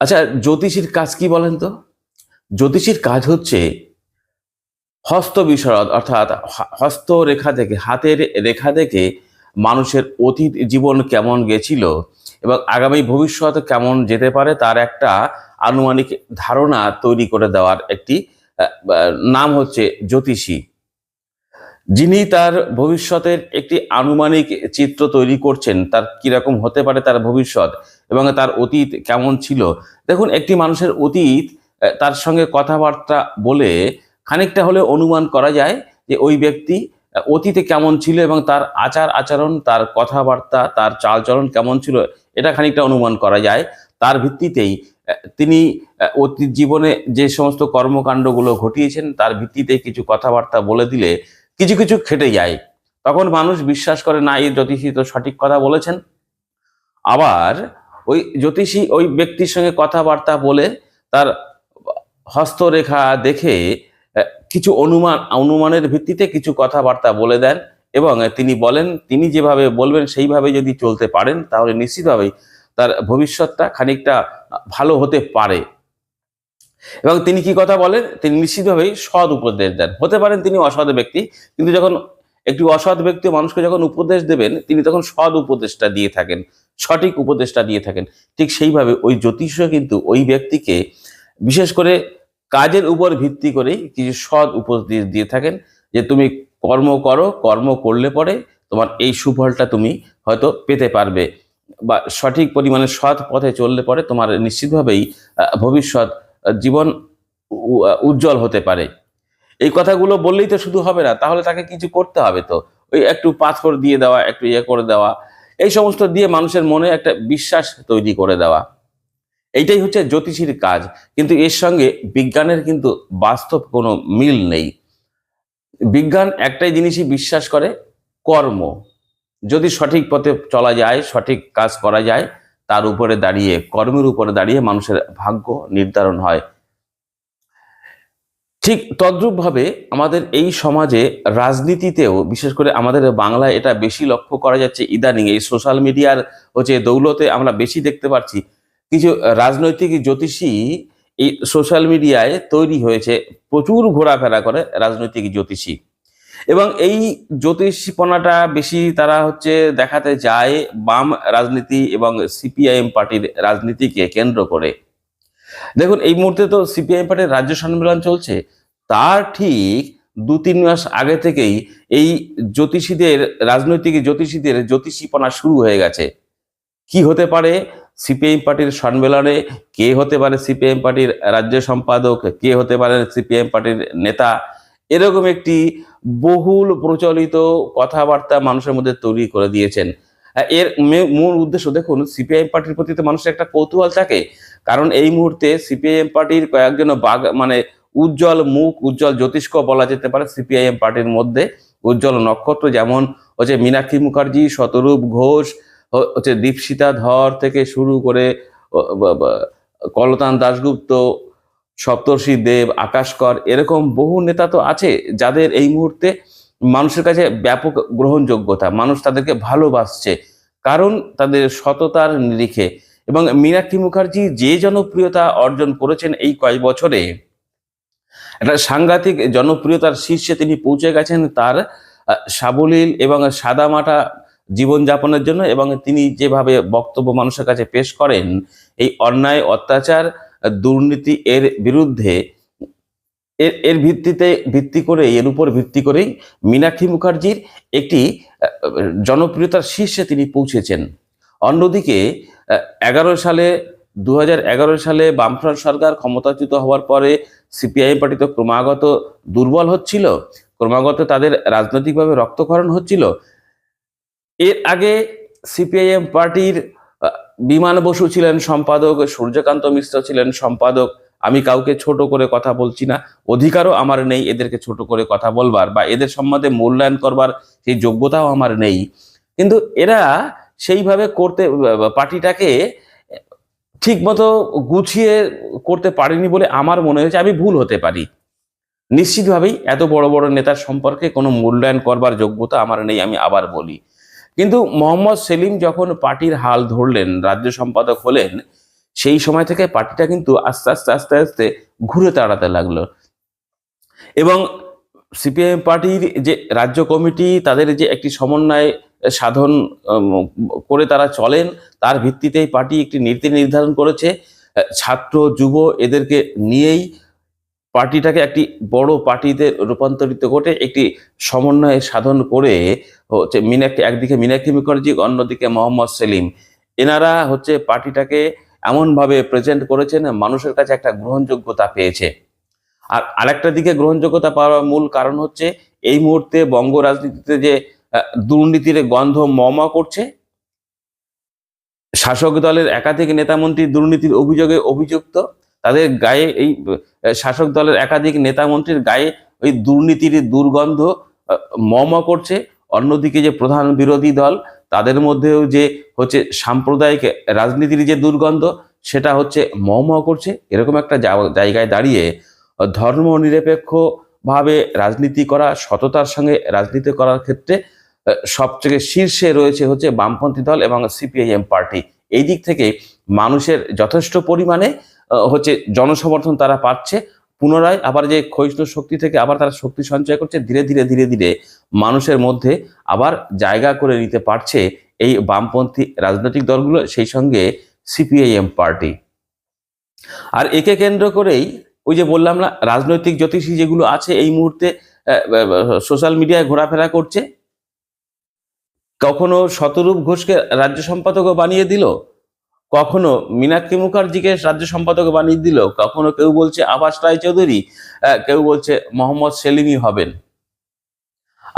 আচ্ছা জ্যোতিষীর কাজ কি বলেন তো? জ্যোতিষীর কাজ হচ্ছে হস্ত বিশরদ অর্থাৎ হস্ত রেখা থেকে, হাতের রেখা থেকে মানুষের অতীত জীবন কেমন গেছিল এবং আগামী ভবিষ্যৎ কেমন যেতে পারে তার একটা আনুমানিক ধারণা তৈরি করে দেওয়ার একটি নাম হচ্ছে জ্যোতিষী। যিনি তার ভবিষ্যতের একটি আনুমানিক চিত্র তৈরি করছেন, তার কীরকম হতে পারে তার ভবিষ্যৎ এবং তার অতীত কেমন ছিল? দেখুন, একটি মানুষের অতীত তার সঙ্গে কথাবার্তা বলে খানিকটা হলে অনুমান করা যায় যে ওই ব্যক্তি অতীতে কেমন ছিল এবং তার আচার আচরণ, তার কথাবার্তা, তার চালচলন কেমন ছিল, এটা খানিকটা অনুমান করা যায়। তার ভিত্তিতেই তিনি অতীত জীবনে যে সমস্ত কর্মকাণ্ডগুলো ঘটিয়েছেন, তার ভিত্তিতে কিছু কথাবার্তা বলে দিলে কিছু কিছু খেটে যায়। তখন মানুষ বিশ্বাস করে, না, এই জ্যোতিষী তো সঠিক কথা বলেছেন। আবার ওই জ্যোতিষী ওই ব্যক্তির সঙ্গে কথাবার্তা বলে তার হস্তরেখা দেখে কিছু অনুমান, অনুমানের ভিত্তিতে কিছু কথাবার্তা বলে দেন এবং তিনি বলেন, তিনি যেভাবে বলবেন, সেইভাবে যদি চলতে পারেন, তাহলে নিশ্চিতভাবেই তার ভবিষ্যৎটা খানিকটা ভালো হতে পারে। এবং তিনি কি কথা বলেন? তিনি নিশ্চিতভাবেই সৎ উপদেশ দেন। হতে পারেন তিনি অসৎ ব্যক্তি, কিন্তু যখন একটি অসৎ ব্যক্তি মানুষকে যখন উপদেশ দেবেন, তিনি তখন সৎ উপদেশটা দিয়ে থাকেন, সঠিক উপদেশটা দিয়ে থাকেন। ঠিক সেইভাবে ওই জ্যোতিষ কিন্তু ওই ব্যক্তিকে বিশেষ করে কাজের উপর ভিত্তি করেই কিছু সৎ উপদেশ দিয়ে থাকেন যে তুমি কর্ম করো, কর্ম করলে পরে তোমার এই সুফলটা তুমি হয়তো পেতে পারবে। বা সঠিক পরিমাণে সৎ পথে চললে পরে তোমার নিশ্চিতভাবেই ভবিষ্যৎ জীবন উজ্জ্বল হতে পারে। এই কথাগুলো বললেই তো শুধু হবে না, তাহলে তাকে কিছু করতে হবে তো। ওই একটু পাথর দিয়ে দেওয়া, একটু ইয়ে করে দেওয়া, এই সমস্ত দিয়ে মানুষের মনে একটা বিশ্বাস তৈরি করে দেওয়া। এইটাই হচ্ছে জ্যোতিষীর কাজ। কিন্তু এর সঙ্গে বিজ্ঞানের কিন্তু বাস্তব কোনো মিল নেই। বিজ্ঞান একটাই জিনিসই বিশ্বাস করে, কর্ম। যদি সঠিক পথে চলা যায়, সঠিক কাজ করা যায় তার উপরে দাঁড়িয়ে, কর্মের উপরে দাঁড়িয়ে মানুষের ভাগ্য নির্ধারণ হয়। ঠিক তদ্রূপভাবে আমাদের এই সমাজে রাজনীতিতেও, বিশেষ করে আমাদের বাংলায় এটা বেশি লক্ষ্য করা যাচ্ছে ইদানিং, এই সোশ্যাল মিডিয়ার হচ্ছে দৌলতে আমরা বেশি দেখতে পাচ্ছি কিছু রাজনৈতিক জ্যোতিষী এই সোশ্যাল মিডিয়ায় তৈরি হয়েছে, প্রচুর ঘোরাফেরা করে রাজনৈতিক জ্যোতিষী। এবং এই জ্যোতিষীপনাটা বেশি তারা হচ্ছে দেখাতে যায় বাম রাজনীতি এবং সিপিআইএম পার্টির রাজনীতিকে কেন্দ্র করে। দেখুন, এই মুহূর্তে তো সিপিআইএম পার্টির রাজ্য সম্মেলন চলছে। তার ঠিক দু তিন মাস আগে থেকেই এই জ্যোতিষীদের, রাজনৈতিক জ্যোতিষীদের জ্যোতিষীপনা শুরু হয়ে গেছে। কি হতে পারে? সিপিআইএম পার্টির সম্মেলনে কে হতে পারে সিপিআইএম পার্টির রাজ্য সম্পাদক? কে হতে পারে সিপিআইএম পার্টির নেতা? এরকম একটি বহুল প্রচলিত কথাবার্তা মানুষের মধ্যে তৈরি করে দিয়েছেন। এর মূল উদ্দেশ্য দেখুন, সিপিআইএম পার্টির প্রতি তো মানুষের একটা কৌতূহল থাকে। কারণ এই মুহূর্তে সিপিআইএম পার্টির কয়েকজন বাগ মানে উজ্জ্বল মুখ, উজ্জ্বল জ্যোতিষ্ক বলা যেতে পারে সিপিআইএম পার্টির মধ্যে। উজ্জ্বল নক্ষত্র যেমন হচ্ছে মীনাক্ষী মুখার্জি, শতরূপ ঘোষ হচ্ছে দীপশিতা ধর থেকে শুরু করে কলতান দাশগুপ্ত সপ্তর্ষি, দেব, আকাশকর এরকম বহু নেতা তো আছে যাদের এই মুহূর্তে মানুষের কাছে ব্যাপক গ্রহণযোগ্যতা, মানুষ তাদেরকে ভালোবাসছে কারণ তাদের সততার নিরিখে। এবং মীনাক্ষী মুখার্জি যে জনপ্রিয়তা অর্জন করেছেন এই কয়েক বছরে, একটা সাংঘাতিক জনপ্রিয়তার শীর্ষে তিনি পৌঁছে গেছেন তার সাবলীল এবং সাদামাটা জীবনযাপনের জন্য এবং তিনি যেভাবে বক্তব্য মানুষের কাছে পেশ করেন, এই অন্যায়, অত্যাচার দুর্নীতি এর বিরুদ্ধে, এর এর ভিত্তিতে, ভিত্তি করে এর উপর ভিত্তি করেই মীনাক্ষী মুখার্জির একটি জনপ্রিয়তার শীর্ষে তিনি পৌঁছেছেন। অন্যদিকে এগারো সালে দু হাজার এগারো সালে বামফ্রন্ট সরকার ক্ষমতাচ্যুত হওয়ার পরে সিপিআইএম পার্টি তো ক্রমাগত দুর্বল হচ্ছিল, ক্রমাগত তাদের রাজনৈতিকভাবে রক্তক্ষরণ হচ্ছিল। এর আগে সিপিআইএম পার্টির বিমান বসু ছিলেন সম্পাদক, সূর্যকান্ত মিশ্র ছিলেন সম্পাদক। আমি কাউকে ছোট করে কথা বলছি না, অধিকারও আমার নেই এদেরকে ছোট করে কথা বলবার বা এদের সম্বন্ধে মূল্যায়ন করবার সেই যোগ্যতাও আমার নেই। কিন্তু এরা সেইভাবে করতে, পার্টিটাকে ঠিক মতো গুছিয়ে করতে পারেনি বলে আমার মনে হয়েছে, আমি ভুল হতে পারি। নিশ্চিতভাবেই এত বড় বড় নেতার সম্পর্কে কোনো মূল্যায়ন করবার যোগ্যতা আমার নেই, আমি আবার বলি। কিন্তু মোহাম্মদ সেলিম যখন পার্টির হাল ধরলেন, রাজ্য সম্পাদক হলেন, সেই সময় থেকে পার্টিটা কিন্তু আস্তে আস্তে আস্তে আস্তে ঘুরে দাঁড়াতে লাগল। এবং সিপিআইএম পার্টির যে রাজ্য কমিটি, তাদের যে একটি সমন্বয় সাধন করে তারা চলেন, তার ভিত্তিতেই পার্টি একটি নীতি নির্ধারণ করেছে। ছাত্র, যুব এদেরকে নিয়েই পার্টিটাকে একটি বড় পার্টিতে রূপান্তরিত করে একটি সমন্বয় সাধন করে হচ্ছে মিনাক্ষী, একদিকে মিনাক্ষী মুখার্জি, অন্যদিকে মোহাম্মদ সেলিম। এনারা হচ্ছে পার্টিটাকে এমনভাবে প্রেজেন্ট করেছেন, মানুষের কাছে একটা গ্রহণযোগ্যতা পেয়েছে। আর আরেকটা দিকে গ্রহণযোগ্যতা পাওয়ার মূল কারণ হচ্ছে এই মুহূর্তে বঙ্গ রাজনীতিতে যে দুর্নীতির গন্ধ মমা করছে, শাসক দলের একাধিক নেতামন্ত্রী দুর্নীতির অভিযোগে অভিযুক্ত তাদের গায়ে এই শাসক দলের একাধিক নেতা মন্ত্রীর গায়ে ওই দুর্নীতির দুর্গন্ধ মমা করছে। অন্যদিকে যে প্রধান বিরোধী দল, তাদের মধ্যেও যে হচ্ছে সাম্প্রদায়িক রাজনীতির যে দুর্গন্ধ, সেটা হচ্ছে মহমহ করছে। এরকম একটা জায়গায় দাঁড়িয়ে ধর্ম নিরপেক্ষভাবে রাজনীতি করা, সততার সঙ্গে রাজনীতি করার ক্ষেত্রে সবথেকে শীর্ষে রয়েছে হচ্ছে বামপন্থী দল এবং সিপিআইএম পার্টি। এই দিক থেকে মানুষের যথেষ্ট পরিমাণে হচ্ছে জনসমর্থন তারা পাচ্ছে। পুনরায় আবার যে ক্ষয়িষ্ণু শক্তি থেকে আবার তারা শক্তি সঞ্চয় করছে, ধীরে ধীরে ধীরে ধীরে মানুষের মধ্যে আবার জায়গা করে নিতে পারছে এই বামপন্থী রাজনৈতিক দলগুলো, সেই সঙ্গে সিপিআইএম পার্টি। আর একে কেন্দ্র করেই ওই যে বললাম না, রাজনৈতিক জ্যোতিষী যেগুলো আছে এই মুহূর্তে সোশ্যাল মিডিয়ায় ঘোরাফেরা করছে। কখনো শতরূপ ঘোষকে রাজ্য সম্পাদকও বানিয়ে দিল কখনো মীনাক্ষী মুখার্জিকে রাজ্য সম্পাদক বানিয়ে দিল? কখনো কেউ বলছে আবাস রায় চৌধুরী? কেউ বলছে মোহাম্মদ সেলিমই হবেন।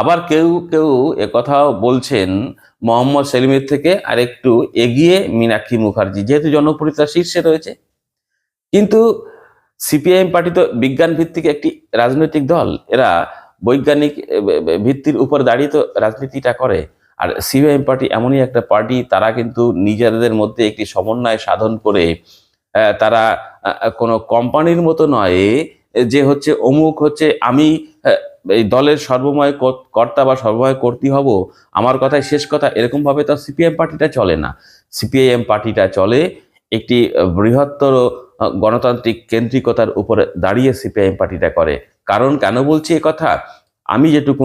আবার কেউ কেউ একথাও বলছেন মোহাম্মদ সেলিমের থেকে আরেকটু এগিয়ে মীনাক্ষী মুখার্জি। যেহেতু জনপ্রিয়তা শীর্ষে রয়েছে। কিন্তু সিপিআইএম পার্টি তো বিজ্ঞান ভিত্তিক একটি রাজনৈতিক দল, এরা বৈজ্ঞানিক ভিত্তির উপর দাঁড়িয়ে তো রাজনীতিটা করে। আর সিপিআইএম পার্টি এমনই একটা পার্টি, তারা কিন্তু নিজেদের মধ্যে একটি সমন্বয় সাধন করে তারা কোনো কোম্পানির মতো নয়, যে হচ্ছে অমুক হচ্ছে আমি এই দলের সর্বময় কর- কর্তা বা সর্বময় কর্তী হব, আমার কথাই শেষ কথা, এরকমভাবে তো সিপিএম পার্টিটা চলে না। সিপিআইএম পার্টিটা চলে একটি বৃহত্তর গণতান্ত্রিক কেন্দ্রিকতার উপরে দাঁড়িয়ে সিপিআইএম পার্টিটা করে। কারণ কেন বলছি কথা? আমি যেটুকু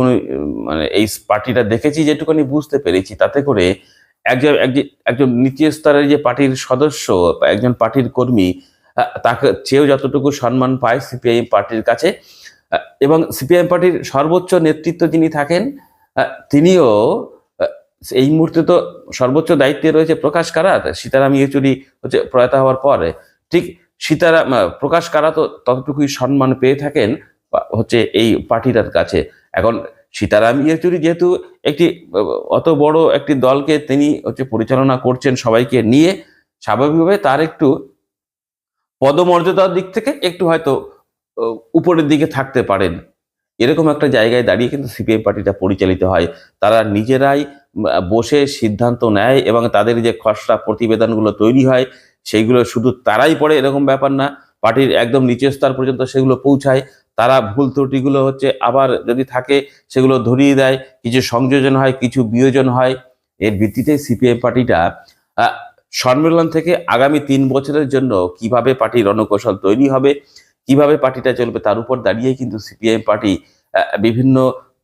মানে এই পার্টিটা দেখেছি, যেটুকুনি বুঝতে পেরেছি, তাতে করে একজন একজন একজন নিচু স্তরের যে পার্টির সদস্য বা একজন পার্টির কর্মী তাকে চেয়েও যতটুকু সম্মান পায় সিপিআইএম পার্টির কাছে এবং সিপিআইএম পার্টির সর্বোচ্চ নেতৃত্ব যিনি থাকেন তিনিও এই মুহূর্তে তো সর্বোচ্চ দায়িত্বে রয়েছে প্রকাশ কারাত, সীতারাম ইয়েচুরি হচ্ছে প্রয়াত হওয়ার পরে, ঠিক সীতারাম প্রকাশ কারাত ততটুকুই সম্মান পেয়ে থাকেন হচ্ছে এই পার্টিটার কাছে। এখন সীতারাম ইয়েচুরি যেহেতু একটি, অত বড় একটি দলকে তিনি হচ্ছে পরিচালনা করছেন সবাইকে নিয়ে, স্বাভাবিকভাবে তার একটু পদমর্যাদার দিক থেকে একটু হয়তো উপরের দিকে থাকতে পারেন। এরকম একটা জায়গায় দাঁড়িয়ে কিন্তু সিপিএম পার্টিটা পরিচালিত হয়। তারা নিজেরাই বসে সিদ্ধান্ত নেয় এবং তাদের যে খসড়া প্রতিবেদনগুলো তৈরি হয়, সেইগুলো শুধু তারাই পড়ে এরকম ব্যাপার না। পার্টির একদম নিচের স্তর পর্যন্ত সেগুলো পৌঁছায়। তারা ভুল ত্রুটিগুলো হচ্ছে আবার যদি থাকে, সেগুলো ধরিয়ে দেয়, কিছু সংযোজন হয়, কিছু বিয়োজন হয়। এর ভিত্তিতে সিপিএম পার্টিটা সম্মেলন থেকে আগামী তিন বছরের জন্য কীভাবে পার্টির রণকৌশল তৈরি হবে, কীভাবে পার্টিটা চলবে তার উপর দাঁড়িয়ে কিন্তু সিপিআইএম পার্টি বিভিন্ন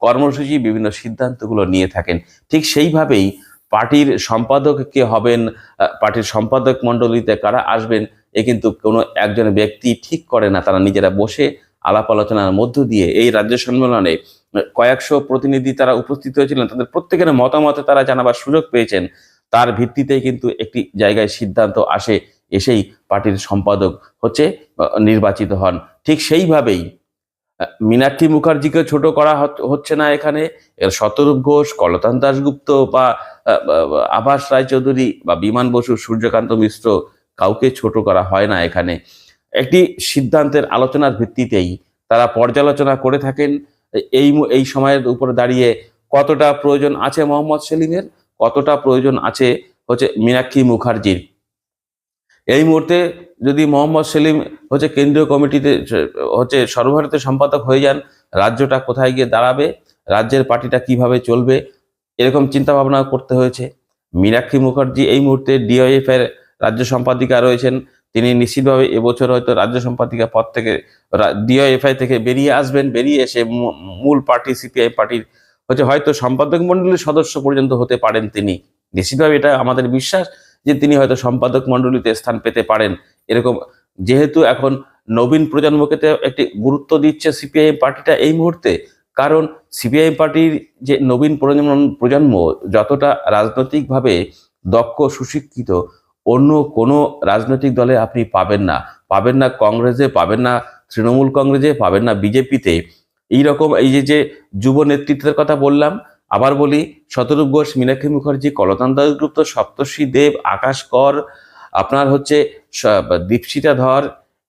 কর্মসূচি, বিভিন্ন সিদ্ধান্তগুলো নিয়ে থাকেন। ঠিক সেইভাবেই পার্টির সম্পাদক কে হবেন পার্টির সম্পাদক মণ্ডলীতে কারা আসবেন, এ কিন্তু কোনো একজন ব্যক্তি ঠিক করে না, তারা নিজেরা বসে আলাপ আলোচনার মধ্য দিয়ে এই রাজ্য সম্মেলনে কয়েকশো প্রতিনিধি তারা উপস্থিত হয়েছিলেন। তাদের প্রত্যেকের মতামতে তারা জানাবার সুযোগ পেয়েছেন। তার ভিত্তিতে কিন্তু একটি জায়গায় সিদ্ধান্ত আসে, এসেই পার্টির সম্পাদক হচ্ছে নির্বাচিত হন। ঠিক সেইভাবেই মীনাক্ষী মুখার্জিকে ছোট করা হচ- হচ্ছে না এখানে। এর শতরূপ ঘোষ, কলতান দাশগুপ্ত বা- আভাস রায়চৌধুরী বা বিমান বসু সূর্যকান্ত মিশ্র কাউকে ছোট করা হয় না এখানে। একটি সিদ্ধান্তের আলোচনার ভিত্তিতেই তারা পর্যালোচনা করে থাকেন এই এই সময়ের উপরে দাঁড়িয়ে কতটা প্রয়োজন আছে মোহাম্মদ সেলিমের, কতটা প্রয়োজন আছে হচ্ছে মীনাক্ষী মুখার্জির। এই মুহূর্তে যদি মোহাম্মদ সেলিম হচ্ছে কেন্দ্রীয় কমিটিতে হচ্ছে সর্বভারতীয় সম্পাদক হয়ে যান, রাজ্যটা কোথায় গিয়ে দাঁড়াবে, রাজ্যের পার্টিটা কীভাবে চলবে, এরকম চিন্তা ভাবনা করতে হয়েছে। মীনাক্ষী মুখার্জি এই মুহূর্তে ডিওএফ এর রাজ্য সম্পাদিকা রয়েছেন। তিনি নিশ্চিতভাবে এবছর হয়তো রাজ্য সম্পাদিকা পদ থেকে ডিওএফআই থেকে বেরিয়ে আসবেন, বেরিয়ে এসে মূল পার্টি সিপিআই পার্টির হচ্ছে হয়তো সম্পাদক মন্ডলীর সদস্য পর্যন্ত হতে পারেন তিনি। নিশ্চিতভাবে এটা আমাদের বিশ্বাস যে তিনি হয়তো সম্পাদক মন্ডলীতে স্থান পেতে পারেন। এরকম যেহেতু এখন নবীন প্রজন্মকে একটি গুরুত্ব দিচ্ছে সিপিআইএম পার্টিটা এই মুহূর্তে, কারণ সিপিআইএম পার্টির যে নবীন প্রজন্ম প্রজন্ম যতটা রাজনৈতিকভাবে দক্ষ, সুশিক্ষিত অন্য কোনো রাজনৈতিক দলে আপনি পাবেন না। পাবেন না কংগ্রেসে, পাবেন না তৃণমূল কংগ্রেসে, পাবেন না বিজেপিতে। এইরকম এই যে যে যুব নেতৃত্বের কথা বললাম, আবার বলি, শতরূপ ঘোষ, মীনাক্ষী মুখার্জি, কলতান দাসগুপ্ত দেব, আকাশ কর, আপনার হচ্ছে দীপশিতা ধর,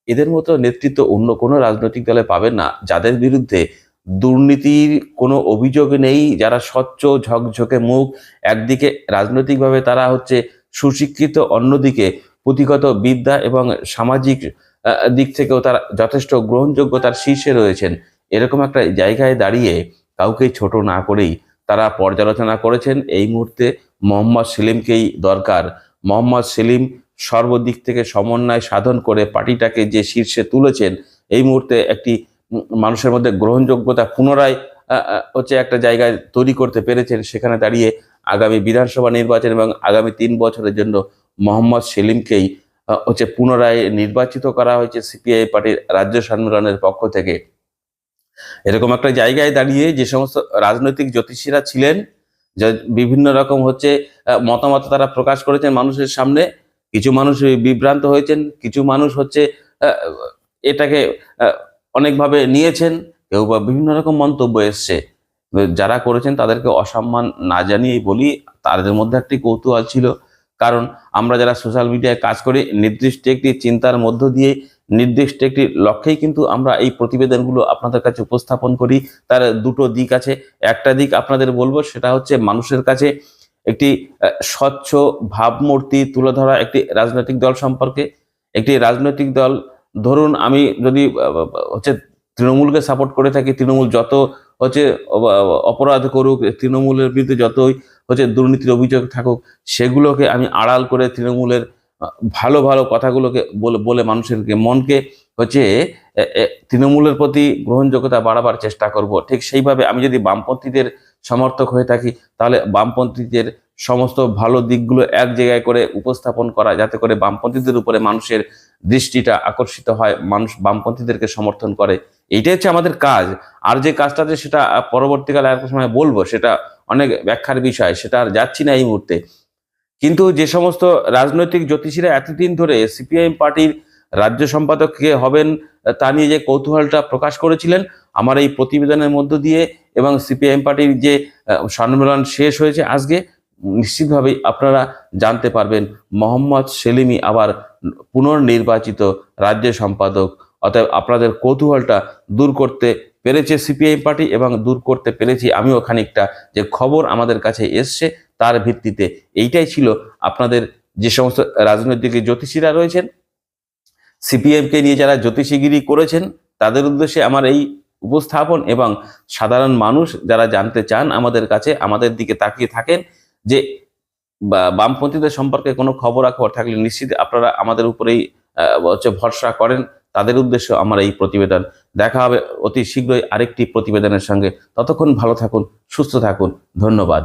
এদের মতো নেতৃত্ব অন্য কোনো রাজনৈতিক দলে পাবেন না। যাদের বিরুদ্ধে দুর্নীতির কোনো অভিযোগ নেই, যারা স্বচ্ছ, ঝকঝকে মুখ, একদিকে রাজনৈতিকভাবে তারা হচ্ছে সুশিক্ষিত অন্যদিকে পুঁথিগত বিদ্যা এবং সামাজিক দিক থেকেও তারা যথেষ্ট গ্রহণযোগ্যতার শীর্ষে রয়েছেন। এরকম একটা জায়গায় দাঁড়িয়ে কাউকে ছোট না করেই তারা পর্যালোচনা করেছেন। এই মুহূর্তে মোহাম্মদ সেলিমকেই দরকার। মোহাম্মদ সেলিম সর্বদিক থেকে সমন্বয় সাধন করে পার্টিটাকে যে শীর্ষে তুলেছেন, এই মুহূর্তে একটি মানুষের মধ্যে গ্রহণযোগ্যতা পুনরায় হচ্ছে একটা জায়গায় তৈরি করতে পেরেছেন। সেখানে দাঁড়িয়ে আগামী বিধানসভা নির্বাচন এবং আগামী তিন বছরের জন্য মোহাম্মদ সেলিমকেই হচ্ছে পুনরায় নির্বাচিত করা হয়েছে সিপিআই পার্টির রাজ্য সম্মেলনের পক্ষ থেকে। এরকম একটা জায়গায় দাঁড়িয়ে যে সমস্ত রাজনৈতিক জ্যোতিষীরা ছিলেন বিভিন্ন রকম হচ্ছে মতামত তারা প্রকাশ করেছেন মানুষের সামনে। কিছু মানুষ বিভ্রান্ত হয়েছেন, কিছু মানুষ হচ্ছে এটাকে অনেকভাবে নিয়েছেন। কেউ বা বিভিন্ন রকম মন্তব্য এসছে। যারা করেছেন তাদেরকে অসম্মান না জানিয়েই বলি, তাদের মধ্যে একটি কৌতূহল ছিল। কারণ আমরা যারা সোশ্যাল মিডিয়ায় কাজ করি, নির্দিষ্ট একটি চিন্তার মধ্য দিয়ে, নির্দিষ্ট একটি লক্ষ্যেই কিন্তু আমরা এই প্রতিবেদনগুলো আপনাদের কাছে উপস্থাপন করি। তার দুটো দিক আছে। একটা দিক আপনাদের বলব, সেটা হচ্ছে মানুষের কাছে একটি স্বচ্ছ ভাবমূর্তি তুলে ধরা একটি রাজনৈতিক দল সম্পর্কে। একটি রাজনৈতিক দল, ধরুন আমি যদি হচ্ছে তৃণমূলকে সাপোর্ট করে থাকি, তৃণমূল যত হচ্ছে অপরাধ করুক, তৃণমূলের বিরুদ্ধে যতই হচ্ছে দুর্নীতির অভিযোগ থাকুক, সেগুলোকে আমি আড়াল করে তৃণমূলের ভালো ভালো কথাগুলোকে বলে মানুষের মনকে হচ্ছে তৃণমূলের প্রতি গ্রহণযোগ্যতা বাড়াবার চেষ্টা করব। ঠিক সেইভাবে আমি যদি বামপন্থীদের সমর্থক হয়ে থাকি, তাহলে বামপন্থীদের সমস্ত ভালো দিকগুলো এক জায়গায় করে উপস্থাপন করা, যাতে করে বামপন্থীদের উপরে মানুষের দৃষ্টিটা আকর্ষিত হয়, মানুষ বামপন্থীদেরকে সমর্থন করে। এইটাই হচ্ছে আমাদের কাজ। আর যে কাজটা আছে সেটা পরবর্তীকালে আর সময় বলব, সেটা অনেক ব্যাখ্যার বিষয়, সেটা আর যাচ্ছি না এই মুহূর্তে। কিন্তু যে সমস্ত রাজনৈতিক জ্যোতিষীরা এতদিন ধরে সিপিআইএম পার্টির রাজ্য সম্পাদক কে হবেন, তা নিয়ে যে কৌতূহলটা প্রকাশ করেছিলেন, আমার এই প্রতিবেদনের মধ্য দিয়ে এবং সিপিআইএম পার্টির যে সম্মেলন শেষ হয়েছে আজকে নিশ্চিতভাবেই আপনারা জানতে পারবেন, মোহাম্মদ সেলিমি আবার পুনর্নির্বাচিত রাজ্য সম্পাদক। অতএব আপনাদের কৌতূহলটা দূর করতে পেরেছে সিপিআইএম পার্টি এবং দূর করতে পেরেছি আমিও খানিকটা যে খবর আমাদের কাছে এসছে তার ভিত্তিতে। এইটাই ছিল আপনাদের যে সমস্ত রাজনৈতিক জ্যোতিষীরা রয়েছেন সিপিএমকে নিয়ে যারা জ্যোতিষীগিরি করেছেন, তাদের উদ্দেশ্যে আমার এই উপস্থাপন এবং সাধারণ মানুষ যারা জানতে চান আমাদের কাছে, আমাদের দিকে তাকিয়ে থাকেন যে বামপন্থীদের সম্পর্কে কোনো খবর খবরাখবর থাকলে নিশ্চিত আপনারা আমাদের উপরেই হচ্ছে ভরসা করেন। তাদের উদ্দেশ্য আমার এই প্রতিবেদন। দেখা হবে অতি শীঘ্রই আরেকটি প্রতিবেদনের সঙ্গে। ততক্ষণ ভালো থাকুন, সুস্থ থাকুন। ধন্যবাদ।